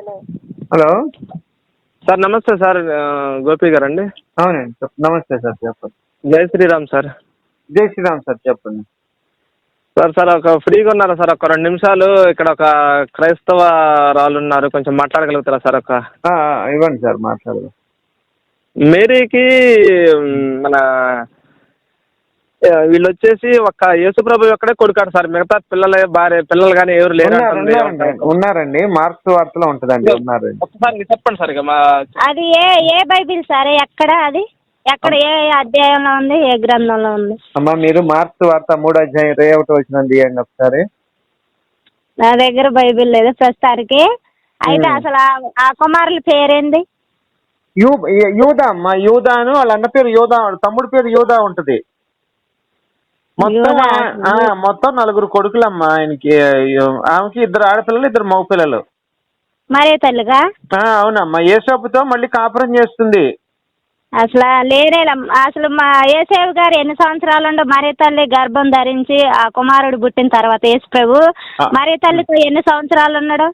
Hello. Sir నమస్తే sir Gopi గారండి. అవునండి చెప్ నమస్తే సార్ చెప్పండి. జై శ్రీరామ్ సార్. జై శ్రీరామ్ సార్ చెప్పండి. సార్ సార్ ఒక ఫ్రీగా ఉన్నారా సార్? ఒక రెండు నిమిషాలు ఇక్కడ ఒక క్రైస్తవ రాళ్ళు ఉన్నారు కొంచెం మాట్లాడగలుగుతారా సార్ ఒక? ఇవ్వండి సార్ మాట్లాడదాం. మేరీకి మన వీళ్ళు వచ్చేసి ఒక యేసుప్రభు ఒక్కడే కొడుకాడు సార్. మిగతా పిల్లలే భార్య పిల్లలు కానీ ఎవరు లేరు అంటుంది. ఉన్నారండి. ఉన్నారండి. మార్క్స్ వార్తలో ఉంటుందండి ఉన్నారండి. ఒక్కసారి మీరు చెప్పండి సార్ ఇక మా అది ఏ ఏ బైబిల్ సార్? ఎక్కడ అది? ఎక్కడ ఏ అధ్యాయంలో ఉంది? ఏ గ్రంథంలో ఉంది? అమ్మా మీరు మార్క్స్ వార్త మూడు అధ్యాయం ఇరవై ఒకటి వచ్చిన తీయండి ఒకసారి. నా దగ్గర బైబిల్ లేదు ప్రస్తుతానికి. అయితే. అసలు ఆ- ఆ కుమారుల పేరేంది? యూ యూదా అమ్మా యూదాను వాళ్ళ అన్న పేరు యూదా తమ్ముడు పేరు యూదా ఉంటది. మొత్తం మొత్తం నలుగురు కొడుకులమ్మా ఆయనకి ఆమెకి ఇద్దరు ఆడపిల్లలు ఇద్దరు మగపిల్లలు. మరే తల్లిగా? ఆ, అవునమ్మా ఏసోపుతో మళ్ళీ కాపురం చేస్తుంది. అసలు లేనే అసలు మా ఏసేవ్ గారు ఎన్ని సంవత్సరాలు మరే తల్లి గర్భం ధరించి ఆ కుమారుడు పుట్టిన తర్వాత యేసు ప్రభు. మరే తల్లితో ఎన్ని సంవత్సరాలు ఉన్నాడు?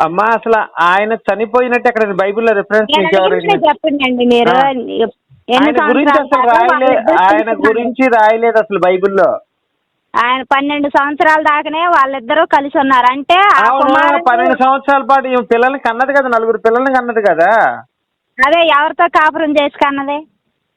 అమ్మా అసలు ఆయన చనిపోయినట్టు అక్కడ బైబిల్లో రిఫరెన్స్ చెప్పండి అండి మీరు. ఎన్ని ఆయన గురించి అసలు రాయలే ఆయన గురించి రాయలేదు అసలు బైబిల్లో. ఆయన పన్నెండు సంవత్సరాల దాకానే వాళ్ళిద్దరూ కలిసి ఉన్నారు. అంటే ఆ అవును కుమారుడు పన్నెండు సంవత్సరాల పాటు ఈమె పిల్లల్ని కన్నది కదా నలుగురు పిల్లల్ని కన్నది కదా? అదే ఎవరితో కాపురం చేసి కన్నది?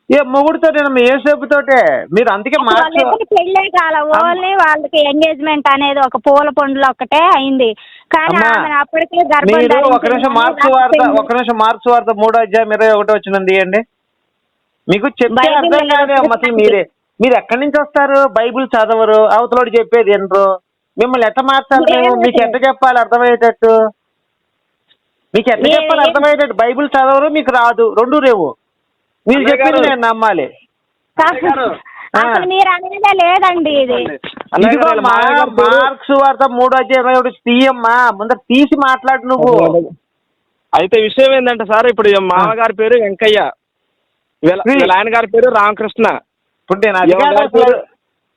ఏ మొగుడుతో ఏసేపుతోటే మీరు అందుకే మార్చి వాళ్ళిద్దరికి పెళ్ళే కాల ఓన్లీ వాళ్ళకి ఎంగేజ్మెంట్ అనేది ఒక పూల పండులో ఒకటే అయింది. కానీ అమ్మా, ఆమె అప్పటికే గర్భం మీరు ధరించింది. ఒక నిమిషం మార్క్స్ వార్త ఒక నిమిషం మార్క్స్ వార్త మూడో అధ్యాయం ఇరవై ఒకటో వచ్చిన తీయండి. మీకు చెప్తే బైబిల్ అర్థం కాదే అసలు మీరే. మీరు ఎక్కడి నుంచి వస్తారు? బైబిల్ చదవరు అవతలోడు చెప్పేది వినరు. మిమ్మల్ని ఎట్ట మార్చాలి మేము. మీకు ఎట్ట చెప్పాలి? అర్థమయ్యేటట్టు? మీకు ఎట్ట లేదు. చెప్పాలి? అర్థమయ్యేటట్టు? బైబిల్ చదవరు మీకు రాదు. రెండు రేవు. మీరు చెప్పింది. నేను నమ్మాలి. మీరు అనేదే లేదండి ఇది. మార్క్స్ వార్త మూడో అధ్యాయం ఇరవై ఒకటి తీయమ్మా. ముందర తీసి మాట్లాడు నువ్వు. అయితే విషయం ఏంటంటే సార్ ఇప్పుడు మామగారి పేరు వెంకయ్య. వీళ్ళ ఆయన గారి పేరు రామకృష్ణ. ఇప్పుడు నేను?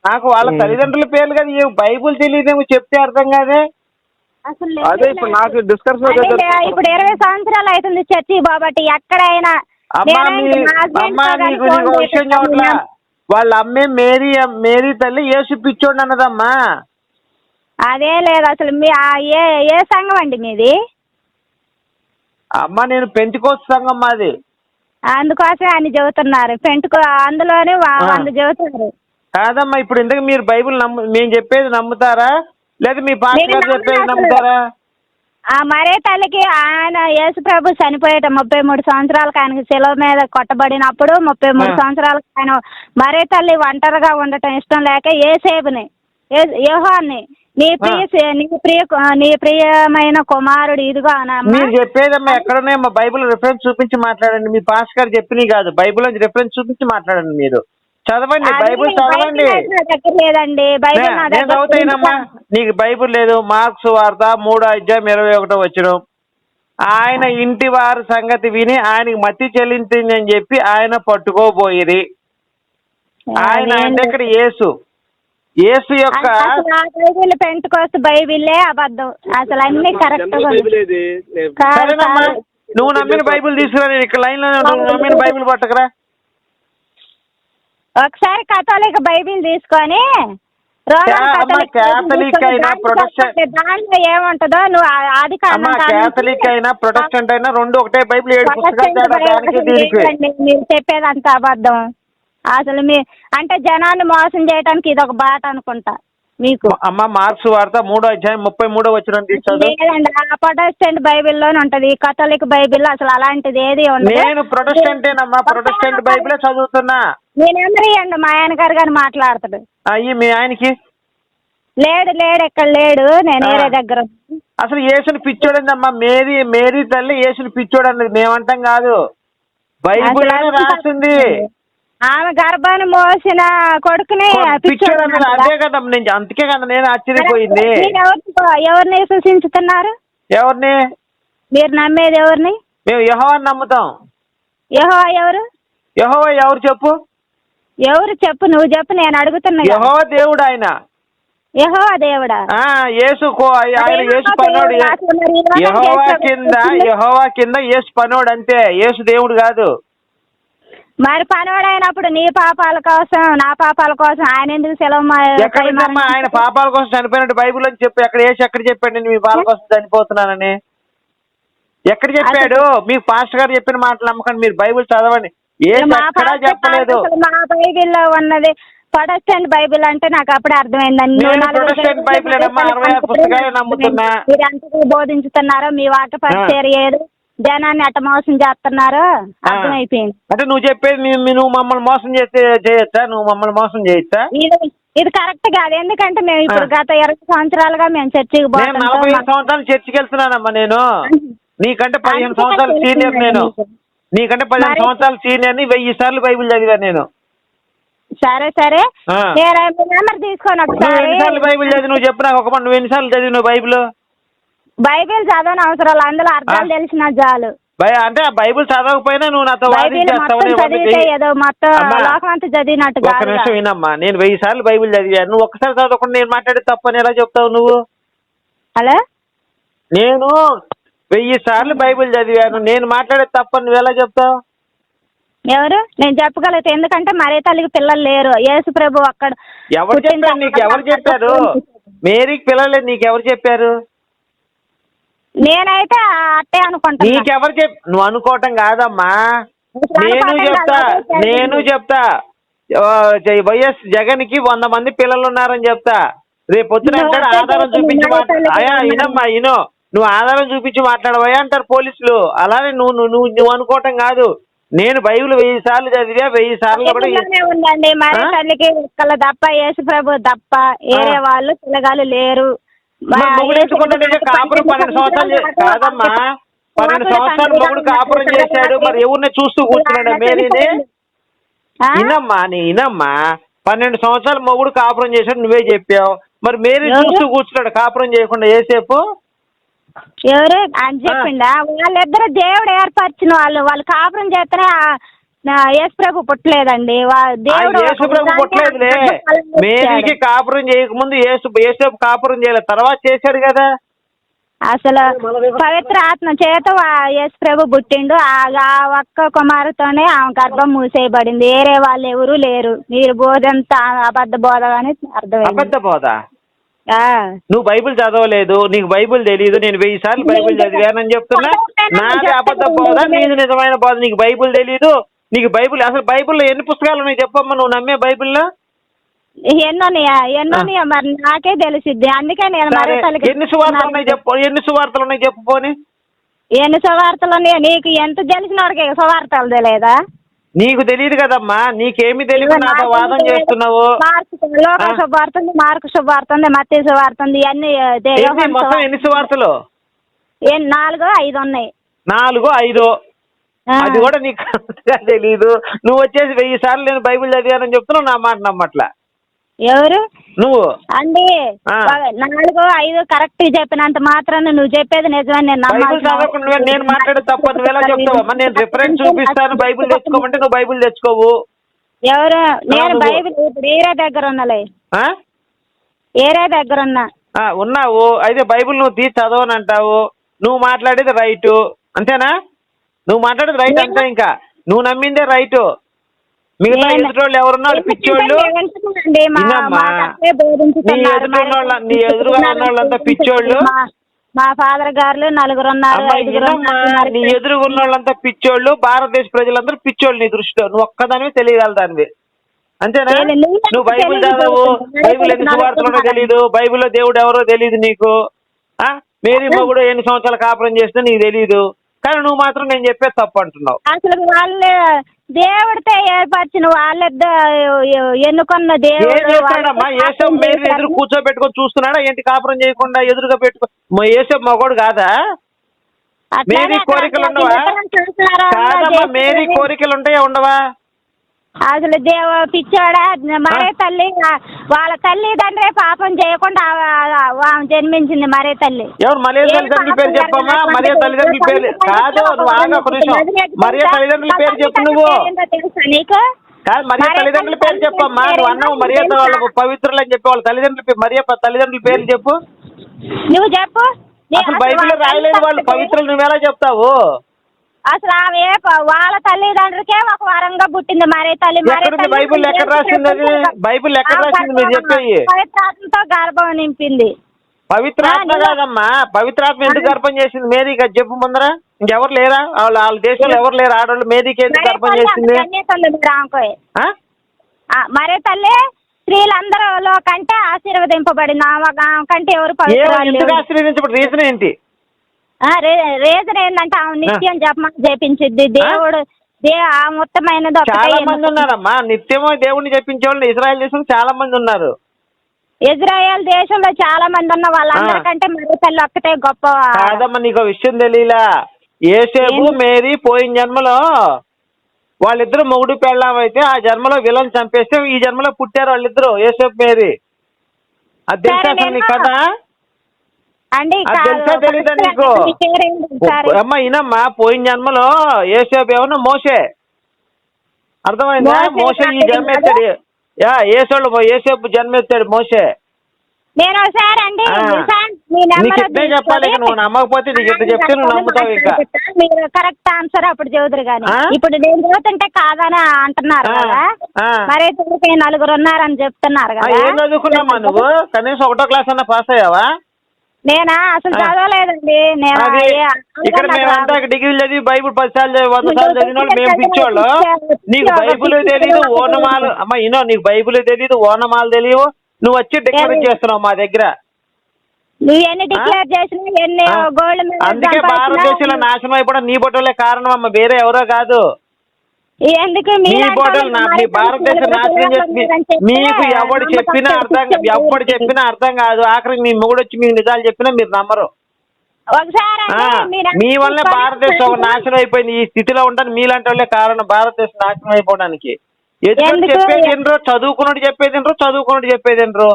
నాకు వాళ్ళ. తల్లిదండ్రుల పేర్లు కదా ఏ బైబుల్ తెలియదేమో చెప్తే అర్థం కాదే? అదే ఇప్పుడు నాకు డిస్కస్ ఇప్పుడు ఇరవై సంవత్సరాలు అవుతుంది చర్చి బాబట్టి ఎక్కడైనా. వాళ్ళ అమ్మే మేరీ మేరీ తల్లి యేసు పిచ్చోడు అన్నదమ్మా. అదే లేదు అసలు మీ ఏ సంఘం అండి మీది? అమ్మ నేను పెంచుకోవచ్చు సంఘం మాది. అందుకోసం అని చెబుతున్నారు పెంటుకో అందులోనే. వంద చెబుతున్నారు కాదమ్మా ఇప్పుడు ఇంతకు మీరు బైబిల్ నమ్ము మేము చెప్పేది నమ్ముతారా లేదా మీ పాస్టర్ గారు చెప్పేది. నమ్ముతారా ఆ మరే తల్లికి ఆయన యేసు ప్రభు చనిపోయేట ముప్పై మూడు సంవత్సరాలకు ఆయనకి సెలవు మీద కొట్టబడినప్పుడు ముప్పై మూడు. సంవత్సరాలకు ఆయన మరే తల్లి ఒంటరిగా ఉండటం ఇష్టం లేక ఏసేపుని యోహాన్ని నీ ప్రియ నీ ప్రియ నీ ప్రియమైన కుమారుడు ఇదిగో మీరు చెప్పేదమ్మా ఎక్కడున్నాయమ్మా బైబిల్ రిఫరెన్స్ చూపించి మాట్లాడండి. మీ పాస్ గారు చెప్పినవి కాదు. బైబిల్ నుంచి రిఫరెన్స్ చూపించి మాట్లాడండి మీరు. చదవండి. బైబిల్ చదవండి. లేదండి. నేను చదువుతాయినమ్మా నీకు బైబిల్ లేదు. మార్క్స్ వార్త మూడో అధ్యాయం ఇరవై ఒకటో వచ్చిన. ఆయన ఇంటి వారి సంగతి విని ఆయనకి మతి చెల్లించింది అని చెప్పి ఆయన పట్టుకోబోయిరి ఆయన అంటే ఇక్కడ యేసు. యేసు యొక్క అసలు ఆ బైబిల్ అబద్ధం. అసలు అన్ని కరెక్ట్ కాదు, సరేనమ్మా కాదు. నువ్వు నమ్మిన బైబిల్ తీసుకురా నేను ఇక్కడ లైన్లో నమ్మిన బైబిల్ పట్టకరా. ఒకసారి కథోలిక బైబిల్ తీసుకొని కథోలిక్ అయినా ప్రొటెస్టెంట్-. దాంట్లో ఏముంటుందో నువ్వు నుంచి కేథలిక్ అయినా ప్రొటెస్టెంట్ అయినా రెండు ఒకటే బైబిల్ ఏడు పుస్తకాలు చెప్పేదంతా అబద్ధం. అసలు మీ అంటే జనాన్ని మోసం చేయడానికి ఇది ఒక బాట అనుకుంటా మీకు. అమ్మ మార్క్స్ వార్త మూడో అధ్యాయం ముప్పై మూడో వచ్చిన లేదండి ఆ ప్రొటెస్టెంట్ బైబిల్లోనే ఉంటది కథోలిక్ బైబిల్ అసలు అలాంటిది ఏది ఉండదు. నేను ప్రొటెస్టెంటేనమ్మా ప్రొటెస్టెంట్ బైబిలే చదువుతున్నా. నెంబర్ ఇవ్వండి మా ఆయన గారు గారు మాట్లాడతాడు. అయ్యి మీ ఆయనకి? లేడు లేడు ఎక్కడ లేడు? నేను. వేరే దగ్గర. అసలు యేసుని పిచ్చోడేందమ్మా? మేరీ మేరీ తల్లి యేసుని పిచ్చోడు అన్నది మేమంటాం కాదు. బైబిల్ రాస్తుంది ఆమె గర్భాన్ని మోసిన కొడుకుని పిచ్చోడు అన్నది? అదే కదా నేను అందుకే కదా నేను ఆశ్చర్యపోయింది. ఎవరిని విశ్వసించుతున్నారు ఎవరిని మీరు నమ్మేది ఎవరిని? మేము యహోవాని నమ్ముతాం. యహో ఎవరు? యహోవా ఎవరు చెప్పు? ఎవరు చెప్పు నువ్వు చెప్పు నేను అడుగుతున్నా. యహోవా దేవుడు ఆయన. యెహోవా దేవుడా? ఆ యేసు ఆయన యేసు పనోడు. యహోవా కింద. యహోవా కింద యేసు పనోడు అంతే యేసు దేవుడు కాదు. మరి పనివాడైనప్పుడు నీ పాపాల కోసం నా పాపాల కోసం ఆయన ఎందుకు సెలవు మ- ఆయన పాపాల కోసం చనిపోయినట్టు బైబిల్ అని చెప్పి ఎక్కడ వేసి ఎక్కడ చెప్పాడు? నేను మీ పాపాల కోసం చనిపోతున్నానని. ఎక్కడ చెప్పాడు? మీకు పాస్టర్ గారు చెప్పిన మాటలు నమ్మకండి మీరు బైబిల్ చదవండి. ఏ మా చెప్పలేదు. మా బైబిల్లో ఉన్నది ప్రొటెస్టెంట్ బైబిల్ అంటే నాకు అప్పుడే అర్థమైందండి బోధించుతున్నారో మీ వాక్య పరిచర్య జనాన్ని అట్ట మోసం చేస్తున్నారో. అర్థమైపోయింది. అంటే నువ్వు చెప్పేది నువ్వు మమ్మల్ని మోసం చేస్తే చేయొచ్చా? నువ్వు మమ్మల్ని మోసం చేయొచ్చా ఇది కరెక్ట్ కాదు. ఎందుకంటే మేము ఇప్పుడు. గత ఇరవై సంవత్సరాలుగా మేము చర్చికి నలభై సంవత్సరాలు చర్చికి వెళ్తున్నానమ్మా నేను. నీకంటే పదిహేను సంవత్సరాలు సీనియర్ నేను. నీకంటే పదిహేను సంవత్సరాలు సీనియర్ని వెయ్యి సార్లు బైబిల్ చదివాను నేను. సరే సరే. నేను నెంబర్ తీసుకొని ఒకసారి. బైబిల్ చదివి నువ్వు చెప్పు నాకు ఒక నువ్వు ఎన్నిసార్లు చదివి నువ్వు బైబిల్? బైబిల్ చదవని అవసరం. అందులో అర్థాలు. తెలిసిన చాలు. బై అంటే ఆ బైబిల్ చదవకపోయినా నువ్వు నాతో. ఏదో మొత్తం అమ్మా, లోకం అంతా చదివినట్టు నిమిషం వినమ్మా నేను వెయ్యి సార్లు బైబిల్ చదివాను నువ్వు ఒక్కసారి చదవకుండా నేను మాట్లాడే తప్పని ఎలా చెప్తావు నువ్వు? హలో? నేను వెయ్యి సార్లు బైబిల్ చదివాను. నేను మాట్లాడే తప్పని నువ్వు ఎలా చెప్తావు? ఎవరు? నేను చెప్పగలుగుతా. ఎందుకంటే మరే తల్లికి పిల్లలు లేరు. యేసు ప్రభు అక్కడ ఎవరు చెప్పారు? నీకు ఎవరు చెప్పారు? మేరీకి పిల్లలే నీకు ఎవరు చెప్పారు? నేనైతే అట్టే అనుకుంటున్నా. నీకెవరు చెప్ నువ్వు అనుకోవటం కాదమ్మా. నేను చెప్తా నేను. చెప్తా. వైఎస్ జగన్కి వంద మంది పిల్లలు ఉన్నారని చెప్తా. రేపు పొద్దున అంటాడు ఆధారం చూపించి మరి మాట్లా- తల్లికి అయ్యా వందనాలు. ఇనమ్మా ఇను. నువ్వు ఆధారం చూపించి మాట్లాడవయ్యా అంటారు పోలీసులు. అలానే నువ్వు నువ్వు నువ్వు అనుకోవటం కాదు. నేను బైబిల్ వెయ్యి సార్లు చదివా వెయ్యి సార్లు ఉందండి మరే? తల్లికి తప్ప యేసు ప్రభు తప్ప ఆ. వాళ్ళు పిల్లగాలు లేరు. మొగుడు యేసు ఎంచుకుంటే ప్రభు కాపురం పన్నెండు సంవత్సరాలు కాదమ్మా. పన్నెండు సంవత్సరాలు మొగుడు కాపురం చేశాడు. మరి ఎవరిని చూస్తూ కూర్చున్నాడు? మేరీని? ఇనమ్మా నీ ఇనమ్మా. పన్నెండు సంవత్సరాలు మొగుడు కాపురం చేశాడు నువ్వే చెప్పావు. మరి మేరీ? చూస్తూ కూర్చున్నాడు కాపురం చేయకుండా ఏసేపు? ఎవరు? అని చెప్పిండా? వాళ్ళిద్దరు దేవుడు ఏర్పరిచిన వాళ్ళు. వాళ్ళు కాపురం చేస్తేనే ఆ- నా యేసు ప్రభు పుట్టలేదండి దేవుడు యేసు ప్రభు పుట్టలేదులే. మేరీకి కాపురం చేయకముందు యేసు యేసేపు కాపురం చేయలేదు తర్వాత చేశాడు కదా. అసలు పవిత్ర ఆత్మ చేత వా- యేసు ప్రభు పుట్టిండు. ఆ ఆ ఒక్క కుమారుతోనే ఆమె గర్భం మూసేయబడింది. వేరే వాళ్ళు ఎవరు లేరు. మీరు బోధంతా అబద్ధ బోధ అని అర్థమైంది. అబద్ధ బోధ? ఆ. నువ్వు బైబిల్ చదవలేదు. నీకు బైబిల్ తెలియదు నేను వెయ్యి సార్లు బైబిల్ చదివానని చెప్తున్నా. నాది అబద్ధ బోధ నీది నిజమైన బోధ. నీకు బైబిల్ తెలీదు. నీకు బైబిల్ అసలు బైబిల్లో ఎన్ని పుస్తకాలు ఉన్నాయి చెప్పమ్మా నువ్వు నమ్మే బైబిల్లో? ఎన్నోన్నాయా ఎన్నోన్నాయా మరి నాకే తెలిసిద్ది. అందుకే నేను మరో తల్లికి ఎన్ని సువార్తలు ఉన్నాయి చెప్పు ఎన్ని సువార్తలు ఉన్నాయి చెప్పు పోని. ఎన్ని సువార్తలు ఉన్నాయో నీకు ఎంత తెలిసిన వాడికి సువార్తలు తెలియదా? నీకు తెలియదు కదమ్మా నీకేమి తెలియదు నాతో వాదం చేస్తున్నావు. లోక? శుభార్త ఉంది మార్కు శుభార్త ఉంది మత్తి శుభార్త ఉంది ఎన్ని యోహాను మొత్తం. ఎన్ని సువార్తలు? ఏ నాలుగు ఐదు ఉన్నాయి. నాలుగు ఐదు. అది కూడా నీకు తెలీదు. నువ్వు వచ్చేసి వెయ్యి సార్లు నేను బైబిల్ చదివానని చెప్తున్నావు నా మాట నమ్మట్లా? ఎవరు? నువ్వు. అండి నాలుగు ఐదు కరెక్ట్ చెప్పినంత మాత్రాన నువ్వు చెప్పేది నిజమని నేను నేను మాట్లాడే తప్పు నువ్వు ఎలా చెప్తావు? అమ్మా నేను రిఫరెన్స్ చూపిస్తాను బైబిల్ తెచ్చుకోమంటే నువ్వు బైబిల్ తెచ్చుకోవు. ఎవరు? నేను బైబిల్ ఇప్పుడు ఏరియా దగ్గర ఉన్నలే. ఆ? ఏరియా దగ్గర ఉన్నా. ఆ, ఉన్నావు. అయితే బైబిల్ నువ్వు తీసి చదవని అంటావు నువ్వు మాట్లాడేది రైటు. అంతేనా? నువ్వు మాట్లాడేది రైట్ అంతే ఇంకా. నువ్వు నమ్మిందే రైటు మిగతా ఎదుటోళ్ళు ఎవరున్నా పిచ్చోళ్ళు. నీ ఎదురున్న నీ ఎదురుగా ఉన్న వాళ్ళంతా పిచ్చోళ్ళు? మా- ఫాదర్ గారు నలుగురు ఉన్నారు. నీ ఎదురుగా ఉన్న వాళ్ళంతా పిచ్చోళ్ళు. భారతదేశ ప్రజలందరూ పిచ్చోళ్ళు నీ దృష్టిలో. నువ్వు ఒక్కదానివి తెలియగలదానివి. అంతేనా? నువ్వు బైబిల్. చదవవు. బైబిల్ ఎన్ని సువార్తలు ఉన్నాయో తెలియదు బైబిల్లో దేవుడు ఎవరో తెలియదు నీకు. ఆ? మేరీ మొగుడు ఎన్ని సంవత్సరాలు కాపురం చేస్తే నీకు తెలియదు కానీ నువ్వు మాత్రం నేను చెప్పేది తప్పు అంటున్నావు. అసలు వాళ్ళు దేవుడితో ఏర్పరిచిన వాళ్ళిద్దరు ఎన్నుకున్న దేవుడు ఏసవ్ మేరీ ఎదురు కూర్చోబెట్టుకొని చూస్తున్నాడా? ఏంటి కాపురం చేయకుండా ఎదురుగా పెట్టుకో ఏసవ్ మగోడు కాదా? మేరీ కోరికలు ఉండవా? కాదమ్మా మేరీ. కోరికలు ఉంటాయా ఉండవా? అసలు దేవ పిచ్చోడా? మరే తల్లి వాళ్ళ తల్లిదండ్రే పాపం చేయకుండా జన్మించింది మరే తల్లి. ఎవరు తల్లిదండ్రుల పేరు పాపం చెప్పమ్మా? మరియ తల్లిదండ్రుల పేరు తల్లిదండ్రుల కాదు నువ్వు ఆగా ఒక నిమిషం. నదిలోకి మరియ తెలుసా? తల్లిదండ్రుల పేరు చెప్పు నువ్వు. పేరు తెలుసా నీకు కాదు. మరియ తల్లిదండ్రుల తల్లి పేరు చెప్పమ్మా. పేరు నువ్వు అన్నావు మరియ? వాళ్ళకు పవిత్రులు అని చెప్పి వాళ్ళ తల్లిదండ్రుల పేరు మరియ తల్లిదండ్రుల పేర్లు చెప్పు. నువ్వు చెప్పు. అసలు వాళ్ళ రాయలేదు వాళ్ళు పవిత్రులు నువ్వెలా చెప్తావు? అసలు ఆమె వాళ్ళ తల్లిదండ్రులకే ఒక వరంగా పుట్టింది మరే తల్లి మరే బైబిల్ ఎక్కడ రాసింది అది? బైబిల్ ఎక్కడ రాసింది మీరు చెప్పేయి పవిత్రాత్మతో గర్భం నింపింది. పవిత్రాత్మ కాదమ్మా. పవిత్రాత్మ ఎందుకు. గర్భం చేసింది? అది చెప్పు ముందర. ఇంకెవరు లేరా? వాళ్ళ వాళ్ళ దేశంలో ఎవరు లేరు? ఆడవాళ్ళు మేరీకి ఎందుకు మరే గర్భం తల్లి చేసింది? మీరు మరే తల్లి స్త్రీలందరిలో కంటే ఆశీర్వదింపబడింది. కంటే ఎవరు. ఆశ్రయించబడి రీజన్ ఏంటి? రే- రీజన్ ఏంటంటే ఆమె నిత్యం జపమాల చేపించిద్ది దేవుడు దే ఆ మొత్తమైనది చాలా మంది. ఉన్నారమ్మా. నిత్యమో దేవుణ్ణి చెప్పించే వాళ్ళు ఇజ్రాయెల్ దేశం చాలా మంది ఉన్నారు. ఇజ్రాయెల్ దేశంలో చాలా మంది ఉన్న వాళ్ళందరికంటే మరే తల్లి ఒక్కటే గొప్ప. కాదమ్మా నీకు విషయం తెలియలా ఏసేపు? మేరీ పోయిన జన్మలో వాళ్ళిద్దరు మొగుడు పెళ్ళాం అయితే ఆ జన్మలో విలన్ చంపేస్తే ఈ జన్మలో పుట్టారు వాళ్ళిద్దరు. ఏసేపు మేరీ. అది తెలుసా నీ కథ? తెలుసా తెలీదా నీకు? అమ్మ ఈనమ్మా పోయిన జన్మలో ఏసేపు ఏమన్నా మోసే. అర్థమైందా? మోసే ఈ జన్మ ఎత్తాడు. యా ఏసోళ్ళు ఏసేపు జన్మ ఎత్తాడు మోసే. నేను ఒకసారి అండి నీకు ఇట్లే చెప్పాలి నువ్వు నమ్మకపోతే నీకు ఇట్లా చెప్తే నువ్వు నమ్ముతావు ఇక. మీరు కరెక్ట్ ఆన్సర్ అప్పుడు చదువుతురు కానీ? ఇప్పుడు నేను చదువుతుంటే కాదని అంటున్నారు కదా. మరి నలుగురు ఉన్నారని చెప్తున్నారు కదా. ఏం చదువుకున్నామ్మా నువ్వు? కనీసం ఒకటో క్లాస్ అన్న పాస్ అయ్యావా? నేనా? అసలు. చదవలేదండి. నేను? ఇక్కడ మేమంతా. డిగ్రీలు చదివి బైబుల్ పది సార్లు వంద సార్లు చదివిన వాళ్ళు మేము పిచ్చోళ్ళు. నీకు బైబుల్ తెలియదు ఓనమాలు అమ్మ ఇనో నీకు బైబుల్ తెలియదు ఓనమాలు తెలియవు. నువ్వు వచ్చి డిక్లేర్ చేస్తున్నావు మా దగ్గర. నువ్వు ఎన్ని డిక్లేర్ చేసినా ఎన్ని. గోల్డ్ అందుకే భారతదేశంలో నాశనం అయిపోవడం నీ బొట్టలే కారణం అమ్మ. వేరే ఎవరో కాదు. ఎందుకు భారతదేశం నాశనం చేసి మీకు ఎవడు చెప్పినా అర్థం. ఎవడు చెప్పినా అర్థం కాదు. ఆఖరికి మీ మొగుడు వచ్చి మీకు నిజాలు చెప్పినా మీరు నమ్మరు. మీ వల్లే భారతదేశం నాశనం అయిపోయింది. ఈ స్థితిలో ఉండని మీలాంటి వాళ్ళే కారణం. భారతదేశం నాశనం అయిపోవడానికి. ఎదురు? చెప్పేది ఏంట్రో చదువుకున్నట్టు చెప్పేది ఏంట్రో చదువుకున్నట్టు చెప్పేది ఏంట్రో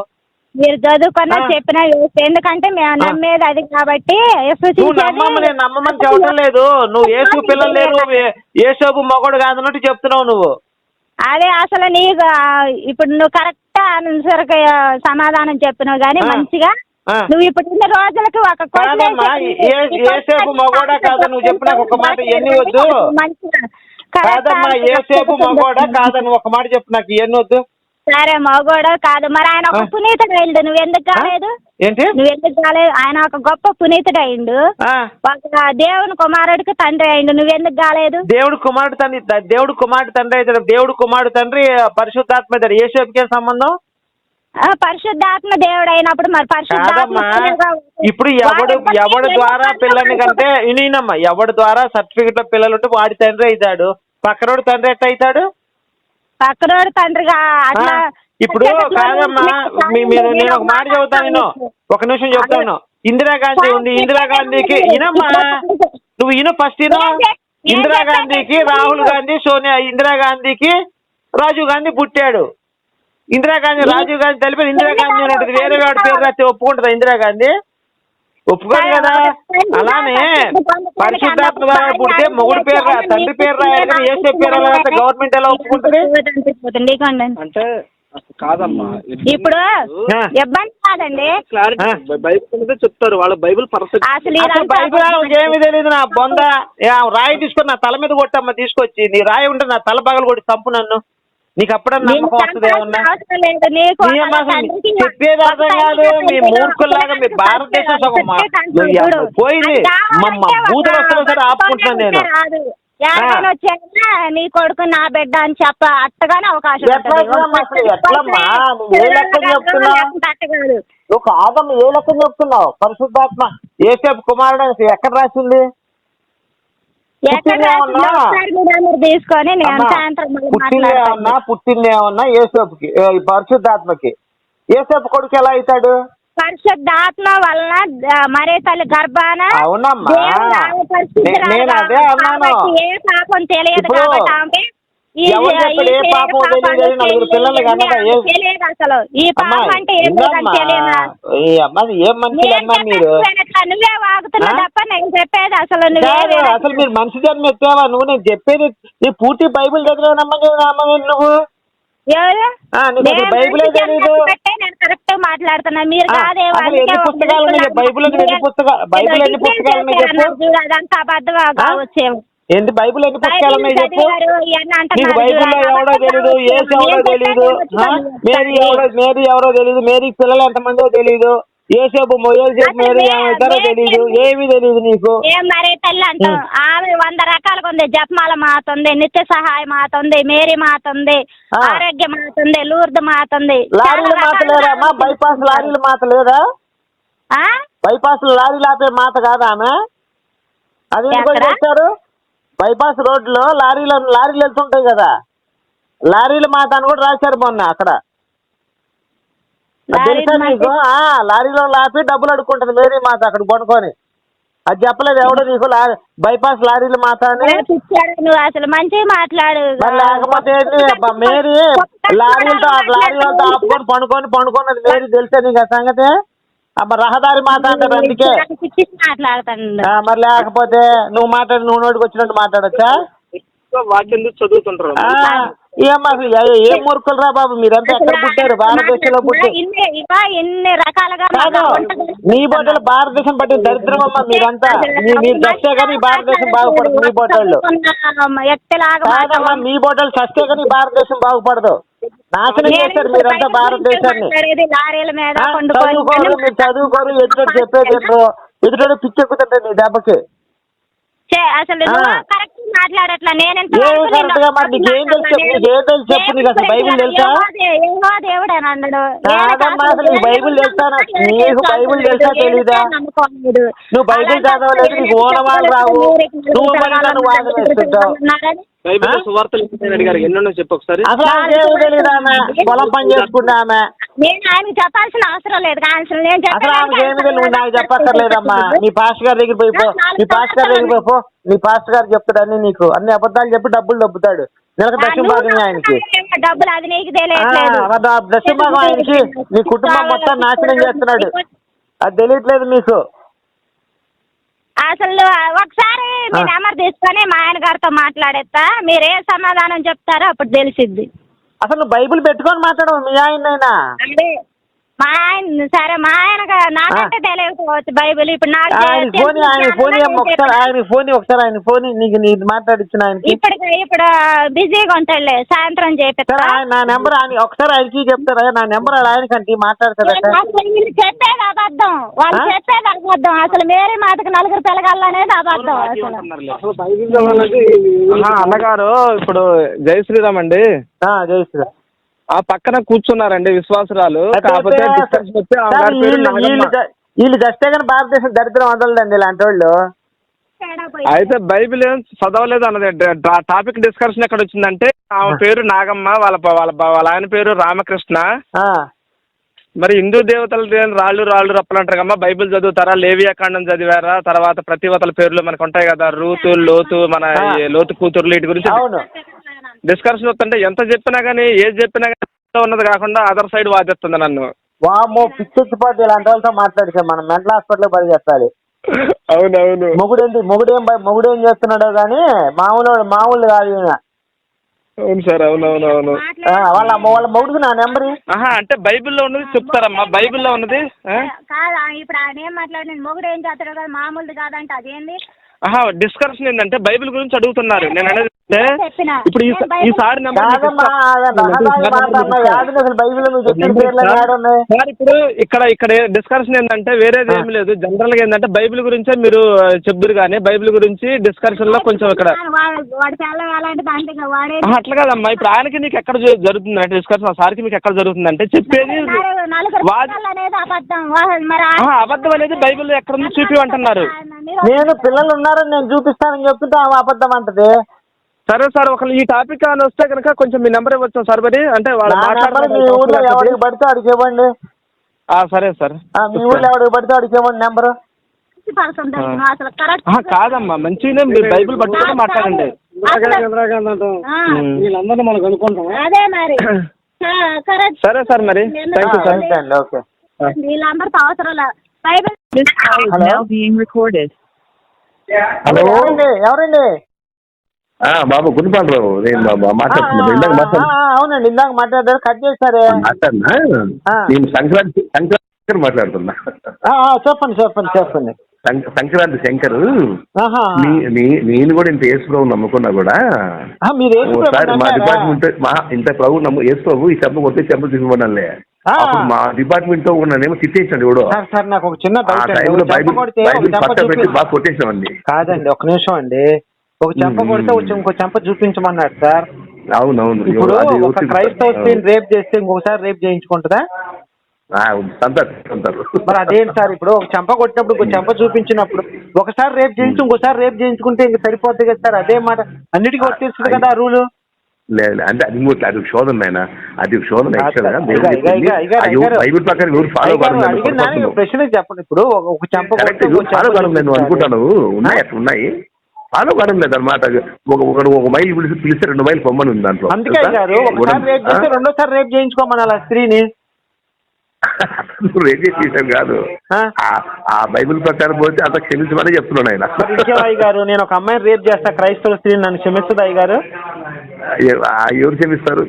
మీరు చదువుకున్నా. చెప్పినా వేస్ట్. ఎందుకంటే మేము. నమ్మేది అది కాబట్టి విశ్వసించేది- నువ్వు నమ్మమ్మ నేను నమ్మమని చెప్పడం లేదు నువ్వు ఏసు పిల్లలు లేరు ఏసోపు మొగడు కాదన్నట్టు చెప్తున్నావు నువ్వు అదే అసలు నీకు ఇప్పుడు నువ్వు కరెక్ట్ ఆన్సర్ సమాధానం చెప్పినావు కానీ. మంచిగా. నువ్వు ఇప్పుడు ఇన్ని రోజులకి ఒక ఏసేపు మగోడా కాదా? నువ్వు ఒక మాట ఎన్ని వద్దు? కాదమ్మా answer ఏసేపు మగోడా చెప్తుంది. కాదని ఒక మాట చెప్పు నాకు ఇవన్నీ వద్దు సరే మగోడు కాదు. మరి ఆయన ఒక. పునీతుడు అయిండు. నువ్వు ఎందుకు? కాలేదు? ఏంటి? నువ్వు ఎందుకు కాలేదు? ఆయన ఒక గొప్ప పునీతుడు అయిండు. ఒక దేవుని కుమారుడికి తండ్రి అయిండు. నువ్వు ఎందుకు కాలేదు? దేవుడు కుమారుడు తండ్రి దేవుడు కుమారుడు తండ్రి అవుతాడు దేవుడు కుమారుడు తండ్రి పరిశుద్ధాత్మ అవుతాడు ఏసేపుకి ఏం సంబంధం? ఆ, పరిశుద్ధాత్మ దేవుడు అయినప్పుడు మరి పరిశుద్ధాత్మ. ఇప్పుడు ఎవడు వాడు ఎవడి ద్వారా పిల్లని కంటే వినమ్మా ఎవడి ద్వారా సర్టిఫికెట్లో పిల్లలు ఉంటే వాడి తండ్రి అవుతాడు. పక్కనోడు తండ్రి ఎట్ట అవుతాడు? పక్కనోడు తండ్రిగా అట్లా ఇప్పుడు కాదమ్మా మీ- మీరు నేను ఒక మాట చెబుతాను నేను ఒక నిమిషం చెప్తాను ఇందిరాగాంధీ ఉంది. ఇందిరాగాంధీకి ఇనమ్మా. నువ్వు ఇను ఫస్ట్ ఇను. ఇందిరాగాంధీకి రాహుల్ గాంధీ సోనియా ఇందిరాగాంధీకి రాజీవ్ గాంధీ పుట్టాడు. ఇందిరాగాంధీ రాజీవ్ గాంధీ తెలిపి ఇందిరాగాంధీ వేరే వాడి పేరు రాస్తే ఒప్పుకుంటుందా ఇందిరాగాంధీ ఒప్పుకోదు కదా అలానే పరిశుద్ధాత్మ ద్వారా పుడితే మొగుడు పేరు రా తండ్రి పేరు రాయాలి కానీ ఏసే పేరు గవర్నమెంట్ ఎలా ఒప్పుకుంటుంది. అంటే కాదమ్మా ఇప్పుడు. ఇబ్బంది కాదండి. బైబిల్ చెప్తారు వాళ్ళ బైబిల్ పర్ఫెక్ట్ అసలు బైబిల్ ఏమీ తెలియదు నా బొంద రాయి తీసుకొని నా తల మీద కొట్టమ్మ తీసుకొచ్చి నీ రాయి ఉంటే నా తల పగలు కొట్టి చంపు నన్ను నీకు అప్పుడన్నా నమ్మకం వస్తుంది ఏమన్నా? చెప్పేది అర్థం కాదు మీ మూర్ఖుల్లాగా మీ భారతదేశం సగం పోయింది. బూతులు వస్తున్నా సరే ఆపుకుంటున్నాను నేను. ఎవరైనా వచ్చాక నీ కొడుకు నా బిడ్డ అని చెప్ప అట్టగానే అవకాశం కాదమ్మ ఏ లెక్క చెప్తున్నావు? పరిశుద్ధాత్మ ఏసేపు కుమారుడు ఎక్కడ రాసింది ఎక్కడ పుట్టింది రాసిందో ఏమన్నా? ఒకసారి మీ నెంబర్ తీసుకొని ఏసేపుకి పరిశుద్ధాత్మకి. ఏసేపు కొడుకు ఎలా అవుతాడు? పరిశుద్ధాత్మ వలన మరే తల్లి గర్భాన అవునమ్మా. నేను అదే అన్నాను. ఏ పాపం తెలియదు కాబట్టి ఏ మనుషులు అమ్మా మీరు? నువ్వే వాగుతున్నావు? తప్ప నేను చెప్పేది అసలు నువ్వే అసలు మీరు మనిషి జన్మ ఎత్తావా? నువ్వు నేను చెప్పేది నీ పూర్తి బైబిల్ చదివా నమ్మకం నువ్వు? బైబిలే తెలీదు. కరెక్ట్ మాట్లాడుతున్నా. మీరు కాదే పుస్తకాలు బైబిల్ ఎన్ని నాకు పుస్తకాలు- బైబిల్ ఎన్ని పుస్తకాలు అదంతా అబద్ధం కావచ్చేమో. ఏంటి బైబిల్ ఎన్ని పుస్తకాలు ఉన్నాయి చెప్పు నీకు బైబిల్లో ఎవడో తెలీదు. ఏసు ఎవడో నేను తెలీదు మేరీ. ఎవడో మేరీ ఎవరో తెలీదు మేరీ పిల్లలు ఎంతమందో తెలీదు ఏసేపు అసలు మేరీ మే- తెలీదు ఏమీ తెలీదు నీకు ఏం మరి తల్లి అంటాం ఆమె వంద రకాలుగా ఉంది జపమాల మాత ఉంది నిత్య సహాయ మాత ఉంది మేరీ మాత ఉంది ఆ. ఆరోగ్య మాత ఉంది లూర్ద్ మాత ఉంది లారీలు చాలా మాత రకాలుగా లేదా అమ్మా ఉంది. బైపాస్ లారీలు మాత లేదా ఆ? బైపాస్ లారీలు ఆపే మాత కాదా ఆమె అది ఎందుకు? చేస్తారు బైపాస్ రోడ్లో లారీలు లారీలు వెళ్తుంటాయి కదా. లారీల మాత అని కూడా రాశారు మొన్న అక్కడ. లారీల తెలుసా మాత- నీకు ఆ, లారీలో లాపి డబ్బులు అడుక్కుంటది మేరీ మాత అక్కడ కొనుక్కొని. అది చెప్పలేదు ఎవడు నీకు లారీ బైపాస్ లారీల మాత నువ్వు అసలు మంచిగా మాట్లాడు. లేకపోతే మేరీ లారీలతో లారీలతో ఆపుకొని పండుకొని పండుకున్నది మేరీ తెలుసా నీకు ఆ సంగతి? అబ్బా రహదారి అంటారు అందుకే. మరి లేకపోతే నువ్వు మాట్లాడి నువ్వు నోటికి వచ్చినట్టు మాట్లాడచ్చా? వాక్యం చదువుతుంటారు ఏమ్మా ఏ- ఏ మూర్ఖులు రా బాబు మీరంతా ఎక్కడ పుట్టారు? భారతదేశంలో పుట్టి ఇన్ని ఇవా ఎన్ని రకాలుగా కాదు మన వంటలు మీ బోటలు భారతదేశం పట్టిన దరిద్రం అమ్మా మీరంతా. మీ- మీరు చస్తే కానీ భారతదేశం బాగుపడదు మీ కాదమ్మా మీ బోటలు చస్తే కానీ భారతదేశం బాగుపడదు. నాశనం చేశారు మీరంతా భారతదేశాన్ని? చదువుకోరు మీరు చదువుకోరు చెప్పేది నీ దెబ్బకి. అసలు ఆ. నువ్వు కరెక్ట్ మాట్లాడట్లా. నేను ఎంత ఏం వరకు కరెక్ట్గా మరి నీకు ఏం తెలుసు చెప్పు, నీకు ఏం తెలుసు చెప్పు, నీకు అసలు బైబిల్ తెలుసా? ఏమో దేవుడు అని అన్నాడు కాదమ్మా, అసలు నీకు బైబిల్ తెలుసా? నీకు బైబిల్ తెలుసా తెలీదా? నువ్వు బైబిల్ చదవలేదు నీకు రావు. నువ్వు మరి నన్ను వాదన వేస్తుంటావు బైబిల్ ఆ? సువార్తలు ఎన్ని అడిగారు? ఎన్నో చెప్పు ఒకసారి. అసలు ఆమెకేమీ తెలియదు ఆమె. పొలం పని చేసుకుంటే ఆమె. నేను ఆయనకి చెప్పాల్సిన అవసరం లేదు. నేను అసలు ఆమెకి ఏమి తెలియదు. నాకు చెప్పక్కర్లేదమ్మా. నీ పాస్టర్ గారి దగ్గర పోయి పో. నీ పాస్టర్ గారి దగ్గర పోయి పో. నీ పాస్టర్ గారు చెప్తాడు అన్ని నీకు. అన్ని అబద్ధాలు చెప్పి డబ్బులు దొబ్బుతాడు. నెలకు ఆ, దశం నువ్వు భాగం ఆయనకి. డబ్బులు అది నీకు ఆయనకి. నీ కుటుంబం మొత్తం నాశనం చేస్తున్నాడు. అది తెలియట్లేదు మీకు. అసలు ఒకసారి మీ. నెంబర్ తీసుకొని మా ఆయన గారితో మాట్లాడేస్తా మీరు ఏ సమాధానం చెప్తారో అప్పుడు తెలిసిద్ది. అసలు బైబిల్ పెట్టుకొని మాట్లాడవు మీ ఆయనైనా అంటే మా ఆయన సరే మా ఆయన నాకంటే తెలియకపోవచ్చు బైబిల్. ఇప్పుడు నాకు ఆయన తెలిసి ఫోన్ ఆయన ఫోన్ ఒకసారి. ఆయన ఫోన్ ఒకసారి ఆయన ఫోన్ నీకు నీకు మాట్లాడిచ్చిన ఇప్పుడు ఇప్పుడు బిజీగా ఉంటాడులే సాయంత్రం చేపిస్తా సరే ఆయన నా నెంబర్ ఆయన ఒకసారి ఆయనకి చెప్తారా? నా నెంబర్ ఆయనకంటే వీళ్ళు చెప్పేది అబద్ధం. వాళ్ళు? చెప్పేది అబద్ధం. అసలు మేరీ మాటకు నలుగురు పిల్లగాళ్ళు అనేది అబద్ధం అన్నగారు ఇప్పుడు జై శ్రీరామ్ అండి. జయశ్రీ ఆ పక్కన కూర్చున్నారండి విశ్వాసురాలు. కాకపోతే డిస్కషన్ వచ్చి ఆమె గారి పేరు నాగమ్మ. వీళ్ళు చస్తే కానీ భారతదేశం దరిద్రం వదలదండి ఇలాంటి వాళ్ళు. అయితే బైబిల్ ఏం చదవలేదు అన్నది. టాపిక్ డిస్కషన్ ఎక్కడ వచ్చిందంటే ఆమె పేరు నాగమ్మ వాళ్ళ ప- వాళ్ళ ప- వాళ్ళ ఆయన పేరు రామకృష్ణ. ఆ, మరి హిందూ దేవతలు దేని రాళ్ళు రాళ్ళు రప్పలు అంటారు కమ్మా బైబిల్ చదువుతారా? లేవియాకాండం చదివారా? తర్వాత ప్రతివతల పేర్లు మనకు ఉంటాయి కదా. రూతు లోతు మన. ఈ లోతు కూతుర్లు వీటి గురించి. అవును. డిస్కషన్ వస్తుంటే ఎంత చెప్పినా కానీ ఏది చెప్పినా కానీ ఉన్నది కాకుండా అదర్ సైడ్ వాదిస్తుంది నన్ను. వామ్మో పిచ్చెక్కిపోతే ఇలాంటి వాళ్ళతో మాట్లాడితే మనం మెంటల్ హాస్పిటల్ పరిగెత్తాలి. అవునవును. మొగుడేంటి మొగుడేం బ- మొగుడేం చేస్తున్నాడో కానీ మామూలు మామూలు కాదు. అవును సార్ అవునవును అవును ఆ, వాళ్ళ వాళ్ళ మొగుడికి నా నెంబర్. ఆహా అంటే బైబిల్లో ఉన్నది చెప్తారమ్మా బైబిల్లో ఉన్నది ఆ? కాదు ఇప్పుడు ఆయన ఏం మాట్లాడిన మొగుడు ఏం చేస్తాడు కదా మామూలుది కాదంటే అదేంది? ఆహా డిస్కషన్ ఏంటంటే బైబిల్ గురించి అడుగుతున్నారు. నేను అనేది. ఇప్పుడు ఈ ఈసారి సార్ ఇప్పుడు ఇక్కడ ఇక్కడ డిస్కషన్ ఏంటంటే వేరేది ఏమి లేదు. జనరల్గా ఏంటంటే బైబిల్ గురించే మీరు చెప్దురు కానీ బైబిల్ గురించి డిస్కషన్లో కొంచెం ఇక్కడ అట్లా కాదమ్మా. ఇప్పుడు ఆయనకి నీకు ఎక్కడ జరు- జరుగుతుంది? అంటే డిస్కషన్ ఆ సార్కి మీకు ఎక్కడ జరుగుతుంది అంటే చెప్పేది అబద్ధం. అనేది బైబిల్ ఎక్కడ చూపి అంటున్నారు నేను పిల్లలు ఉన్నారని నేను చూపిస్తానని చెప్తుంటే అబద్ధం అంటది. సరే సార్ ఒకళ్ళు ఈ టాపిక్ అని వస్తే కనుక కొంచెం మీ నెంబర్ ఇవ్వచ్చు సార్ మరి. అంటే వాళ్ళు నా నెంబర్ మీ ఊర్లో ఎవరికి పడితే అడిగి ఇవ్వండి. ఆ, సరే సార్. ఆ, మీ ఊర్లో ఎవరికి పడితే అడిగి ఇవ్వండి నెంబరు అసలు కరెక్ట్ కాదమ్మా మంచిగానే మీరు బైబిల్ పట్టుకొని మాట్లాడండి. వీళ్ళందరినీ మనం కనుక్కుంటాం. అదే మరి. ఆ, కరెక్ట్ సరే సార్ మరి. థ్యాంక్ యూ సార్ అండి. ఓకే. వీళ్ళందరితో అవసరం లేదు. Bible This call is Hello? now being recorded. Hello ఎవరండి? బాబు గుడిపాలరావు నేను మాట్లాడుతున్నాను ఇందాక మాట్లాడు అవునండి ఇందాక మాట్లాడారు. కట్ చేశారే. మాట్లాడినా. నేను సంక్రాంతి సంక్రాంతి మాట్లాడుతున్నా. చెప్పండి చెప్పండి చెప్పండి. సంక్రాంతి శంకర్. నేను కూడా ఇంత యేసు ప్రభు నమ్ముకున్నా కూడా. ఏసు ఒకసారి మా? డిపార్ట్మెంట్ మా ఇంత ప్రభు నమ్ము యేసు ప్రభు ఈ చెప్ప కొడితే చెప్ప తీసుకోమన్నాలే ఆ. అప్పుడు మా డిపార్ట్మెంట్తో ఉన్నానేమో తిట్టేసాడు ఎవడో. సార్ నాకు ఒక చిన్న డౌట్ బైబిల్ పెట్టి చూపి బాగా కొట్టేసామండి కాదండి ఒక నిమిషం అండి. ఒక చెంప. కొడితే ఇంకో చెంప చూపించమన్నాడు సార్. అవునవును ఇప్పుడు ఒక క్రైస్తవ స్త్రీని రేప్ చేస్తే ఇంకొకసారి రేప్ చేయించుకుంటుందా? మరి అదేంటి సార్ ఇప్పుడు ఒక చెంప కొట్టినప్పుడు ఇంకో చెంప చూపించినప్పుడు ఒకసారి రేప్ చేయించి ఇంకోసారి రేప్ చేయించుకుంటే ఇంక సరిపోద్ది కదా సార్? అదే మాట. అన్నిటికీ వర్తిస్తుంది కదా రూలు. లేదు. అంటే అది ఇంకోటి అది శోధన నాయన. అది శోధన కాదు. బైబిల్ ప్రకారం ఎవరు ఫాలో కాదు ప్రశ్న చెప్పండి. ఇప్పుడు ఒక- చెంప ఫాలో నువ్వు చూపించాలి. అనుకుంటాను. ఉన్నాయి? అట్లా ఉన్నాయి? ఫాలో కావడం లేదు అనమాట ఒక ఒకడు ఒక మైల్ పిలిచి పిలిస్తే రెండు మైల్ పొమ్మని ఉంది దాంట్లో అందుకే? గారు ఒకసారి రేప్ చేస్తే? రెండోసారి రేప్ చేయించుకోమని అలా స్త్రీని నువ్వు రేట్ చేసేసావు కాదు ఆ? బైబిల్ ప్రకారం పోతే అంత క్షమించమని చెప్తున్నాను ఆయన గారు నేను ఒక అమ్మాయిని రేప్ చేస్తా క్రైస్తవ స్త్రీని నన్ను క్షమిస్తుంది అయ్య గారు ఏ- ఆ ఎవరు క్షమిస్తారు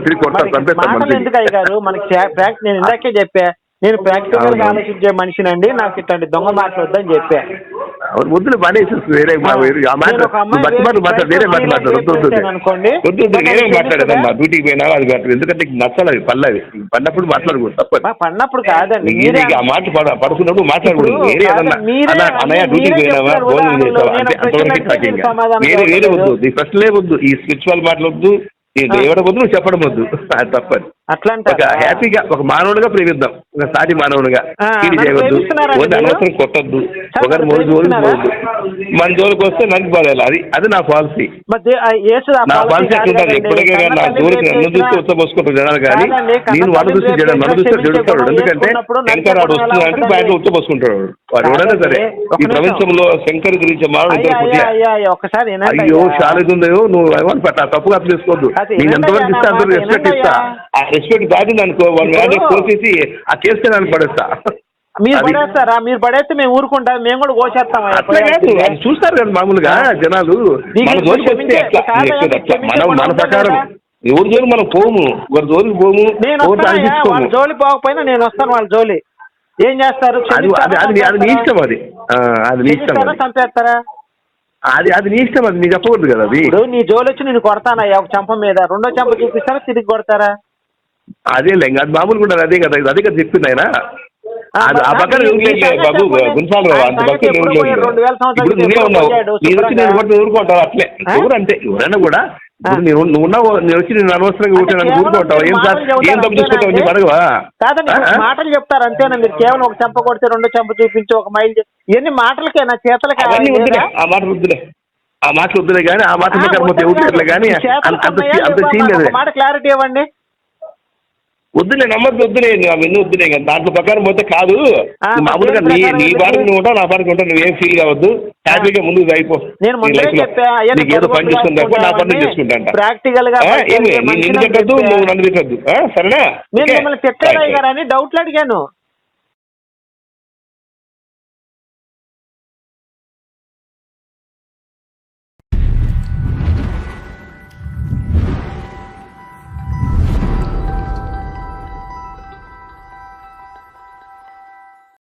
తిరిగి కొడతారు మరి చంపేస్తారు. ఎందుకు అయ్య గారు మనకి నేను ఇందాకే చెప్పా నేను ప్రాక్టికల్గా. ఆలోచించే మనిషినండి నాకు ఇట్లాంటి దొంగ మాటలు వద్దని చెప్పా అవును, వద్దులే వేరే వేరే బట్టి మాట్లాడు వేరే మాట మాట్లాడు వద్దు నేనే మాట్లాడేదమ్మా డ్యూటీకి పోయినా అది కాదు ఎందుకంటే నీకు నచ్చాలి అవి పల్లవి పడినప్పుడు మాట్లాడకూడదు తప్పదు. మా పన్నప్పుడు కాదండి ఆ మాట పడ- పడుకున్నప్పుడు మాట్లాడకూడదు వేరే ఏదన్నా. అన్నయ్య డ్యూటీకి పోయినావా? భోజనం చేసావా? అంటే అంతవరకు వేరే వేరే. వద్దు ప్రశ్నలే వద్దు ఈ స్పిరిచువల్ మాటలు వద్దు ఈ దేవుడ వద్దు నువ్వు చెప్పడం వద్దు. అది తప్పదు. అట్లా ఒక? హ్యాపీగా ఒక మానవుడిగా ప్రేమిద్దాం. ఒక సాటి మానవుడిగా నన్ను చేయవద్దు? అనవసరం కొట్టద్దు. ఒకరి మూడు ప్రేమిస్తున్నారా? పోవద్దు మన జోలికి వస్తే నన్ను బాధాలి అది అది నా పాలసీ. నా పాలసీ ఎట్లుంటుంది కదండి. ఎప్పటికైనా నా జోలికి నన్ను చూస్తే ఉత్తపోసుకుంటారు జనాలు కానీ నేను వాడు చూసి రేప్ జనం నన్ను చూస్తే జడుస్తాడు ఎందుకంటే శంకర్ వాడు వస్తున్నాడు అంటే బయట ఉత్తపోసుకుంటాడు వాడు. ఎవడైనా సరే. ఈ. ప్రపంచంలో శంకర్ గురించి మానవుడు అయ్యా ఇద్దరు అయ్యా. చాలేదుందో నువ్వు తప్పుగా అర్థం చేసుకోవద్దు. నేను ఎంతవరకు ఇస్తా అంత రెస్పెక్ట్ ఇస్తా. రెస్పెక్ట్ దాటింది అనుకో వాళ్ళ మీద ఇప్పుడు- కోసేసి ఆ కేసుకే నన్ను పడేస్తా. మీరు పడేస్తారా? మీరు పడేస్తే మేము ఊరుకుంటాం మేము కూడా కోసేస్తాం అట్లా కాదు పోయేస్తే. అది చూస్తారు కదా మామూలుగా జనాలు. మన అట్లా ప్రకారం? ఎవరి జోలికి మనం పోము? ఒకరి జోలికి పోము? నేను జోలి పోకపోయినా నేను వస్తాను వాళ్ళ జోలి. ఏం చేస్తారు? అది అది నీ? ఇష్టం అది. అది నీ ఇష్టం చంపేస్తారా? అది అది నీ ఇష్టం అది నీ చెప్పకూడదు కదా అది. నీ జోలి వచ్చి నేను కొడతానయ్యా ఒక చెంప మీద. రెండో చెంప చూపిస్తారా తిరిగి కొడతారా? అదే లేక అది మామూలుగా ఉండదు అదే కదా అదే కదా చెప్పింది ఆయన. ఆ, అది ఆ మరి పక్కన బాబు. గుంసాలు అంత ఇప్పుడు నువ్వే ఉన్నావు? నేను వచ్చి నేను ఊరుకుంటావు? అట్లే. ఆ? ఎవరు అంతే ఎవరైనా కూడా ఇప్పుడు ఆ. నేను నువ్వు ఉన్నావు నేను వచ్చి నేను అనవసరంగా నన్ను కేవలం ఊరుకుంటావు? ఏం సార్? మాటలు ఏం తప్పు చేసుకుంటావు నీ అడగవా మాటలు చెప్తారు అంతేనా? మీరు కేవలం ఒక చెంప కొడితే రెండో చెంప చూపించి ఒక మైల్ చే- ఇవన్నీ మాటలకే నా చేతలకి అవన్నీ వద్దులే ఆ మాటలు వద్దులే. ఆ మాటలు వద్దులే కానీ ఆ మాట ప్రకారం పోతే ఎవరు కానీ అంత సీన్ లేదు. మాట క్లారిటీ ఇవ్వండి. వద్దులే నమ్మద్దు వద్దులే అవన్నీ వద్దులే దాంట్లో ప్రకారం పోతే కాదు. మామూలుగా నీ నీ? బారికి నువ్వు ఉంటావు నా బారికి ఉంటావు నువ్వేం ఫీల్ కావద్దు. హ్యాపీగా ముందుకు అయిపో. నేను నీకు ఏదో పని తప్ప నా పని చేసుకుంటా ప్రాక్టికల్గా ఏమి? నిన్ను తిట్టద్దు. నువ్వు నన్ను తిట్టద్దు. సరేనా? నేను? మిమ్మల్ని డౌట్లు అడిగాను.